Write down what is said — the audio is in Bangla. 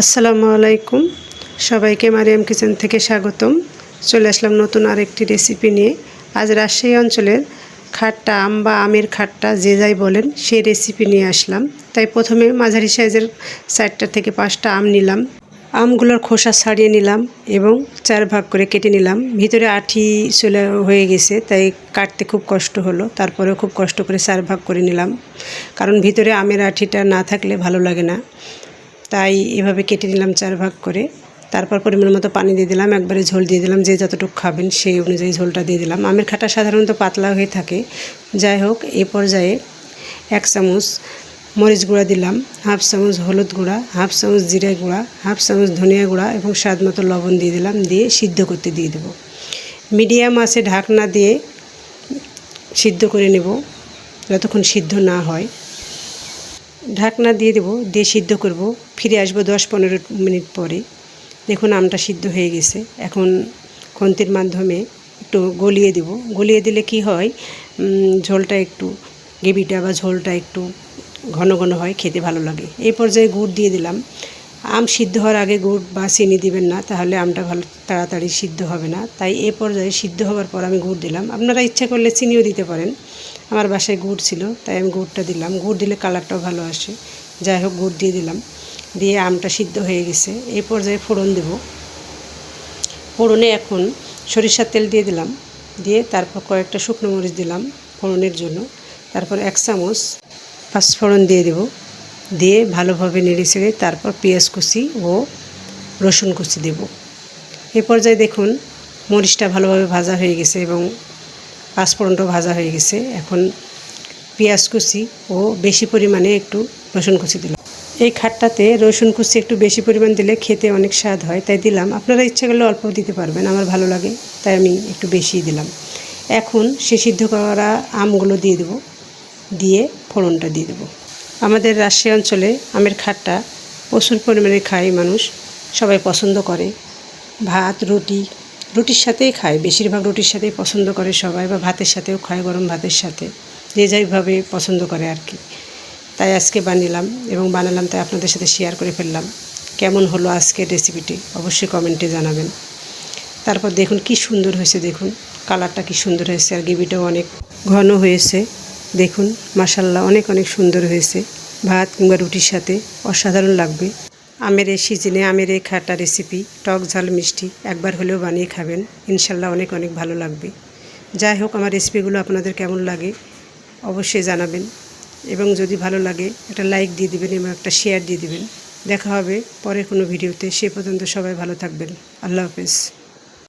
আসসালামু আলাইকুম। সবাইকে মারিয়াম কিচেন থেকে স্বাগতম। চলে আসলাম নতুন আরেকটি রেসিপি নিয়ে। আজ রাজশাহী অঞ্চলের খাট্টা আম বা আমের খাট্টা, যে যাই বলেন, সেই রেসিপি নিয়ে আসলাম। তাই প্রথমে মাঝারি সাইজের চারটা থেকে পাঁচটা আম নিলাম। আমগুলোর খোসা ছাড়িয়ে নিলাম এবং চার ভাগ করে কেটে নিলাম। ভিতরে আঠি চলে হয়ে গেছে, তাই কাটতে খুব কষ্ট হলো। তারপরেও খুব কষ্ট করে চার ভাগ করে নিলাম। কারণ ভিতরে আমের আঠিটা না থাকলে ভালো লাগে না। তাই এভাবে কেটে নিলাম চার ভাগ করে। তারপর পরিমাণ মতো পানি দিয়ে দিলাম, একবারে ঝোল দিয়ে দিলাম, যে যতটুকু খাবেন সেই অনুযায়ী ঝোলটা দিয়ে দিলাম। আমের খাটা সাধারণত পাতলা হয়ে থাকে। যাই হোক, এ পর্যায়ে এক চামচ মরিচ গুঁড়া দিলাম, হাফ চামচ হলুদ গুঁড়া, হাফ চামচ জিরে গুঁড়া, হাফ চামচ ধনিয়া গুঁড়া এবং স্বাদ মতো লবণ দিয়ে দিলাম, দিয়ে সিদ্ধ করতে দিয়ে দেবো। মিডিয়াম আছে ঢাকনা দিয়ে সিদ্ধ করে নেব, যতক্ষণ সিদ্ধ না হয়। ঢাকনা দিয়ে দেবো, দিয়ে সিদ্ধ করব। ফিরে আসব দশ পনেরো মিনিট পরে। দেখুন আমটা সিদ্ধ হয়ে গেছে। এখন খন্তির মাধ্যমে একটু গলিয়ে দেব। গলিয়ে দিলে কি হয় ঝোলটা একটু গেবিটা বা ঝোলটা একটু ঘন ঘন হয়, খেতে ভালো লাগে। এই পর্যায়ে গুড় দিয়ে দিলাম। আম সিদ্ধ হওয়ার আগে গুড় বা চিনি দিবেন না, তাহলে আমটা ভালো তাড়াতাড়ি সিদ্ধ হবে না। তাই এ পর্যায়ে সিদ্ধ হওয়ার পর আমি গুড় দিলাম। আপনারা ইচ্ছা করলে চিনিও দিতে পারেন। আমার বাসায় গুড় ছিল, তাই আমি গুড়টা দিলাম। গুড় দিলে কালারটাও ভালো আসে। যাই হোক, গুড় দিয়ে দিলাম। দিয়ে আমটা সিদ্ধ হয়ে গেছে। এই পর্যায়ে ফোড়ন দেব। ফোড়নে এখন সরিষার তেল দিয়ে দিলাম। দিয়ে তারপর কয়েকটা শুকনো মরিচ দিলাম ফোড়নের জন্য। তারপর এক চামচ পাঁচফোড়ন দিয়ে দেব। দিয়ে ভালোভাবে নেড়ে ছেড়ে তারপর পেঁয়াজ কুচি ও রসুন কুচি দেব। এ পর্যায়ে দেখুন, মরিচটা ভালোভাবে ভাজা হয়ে গেছে এবং পাঁচফোড়নটাও ভাজা হয়ে গেছে। এখন পেঁয়াজ কুচি ও বেশি পরিমাণে একটু রসুন কুচি দিলাম। এই খাটটাতে রসুন কুচি একটু বেশি পরিমাণ দিলে খেতে অনেক স্বাদ হয়, তাই দিলাম। আপনারা ইচ্ছা করলে অল্প দিতে পারবেন, আমার ভালো লাগে, তাই আমি একটু বেশি দিলাম। এখন সে সিদ্ধ করা আমগুলো দিয়ে দেবো, দিয়ে ফোড়নটা দিয়ে দেবো। আমাদের রাজশাহী অঞ্চলে আমের খাটটা প্রচুর পরিমাণে খায় মানুষ, সবাই পছন্দ করে। ভাত, রুটি, রুটির সাথেই খায়, বেশিরভাগ রুটির সাথেই পছন্দ করে সবাই বা ভাতের সাথেও খায়, গরম ভাতের সাথে। যে যাইভাবে পছন্দ করে আর কি। তাই আজকে বানিলাম এবং বানালাম তাই আপনাদের সাথে শেয়ার করে ফেললাম। কেমন হলো আজকের রেসিপিটি অবশ্যই কমেন্টে জানাবেন। তারপর দেখুন কি সুন্দর হয়েছে, দেখুন। কালারটা কি সুন্দর হয়েছে, আর গ্রেভিটাও অনেক ঘন হয়েছে। দেখুন মাসাল্লাহ অনেক অনেক সুন্দর হয়েছে। ভাত কিংবা রুটির সাথে অসাধারণ লাগবে। আমের এই সিজনে আমের এই খাটা রেসিপি টক ঝাল মিষ্টি একবার হলেও বানিয়ে খাবেন। ইনশাল্লাহ অনেক অনেক ভালো লাগবে। যাই হোক, আমার রেসিপিগুলো আপনাদের কেমন লাগে অবশ্যই জানাবেন। এবং যদি ভালো লাগে, একটা লাইক দিয়ে দিবেন এবং একটা শেয়ার দিয়ে দিবেন। দেখা হবে পরের কোনো ভিডিওতে। সে পর্যন্ত সবাই ভালো থাকবেন। আল্লাহ হাফেজ।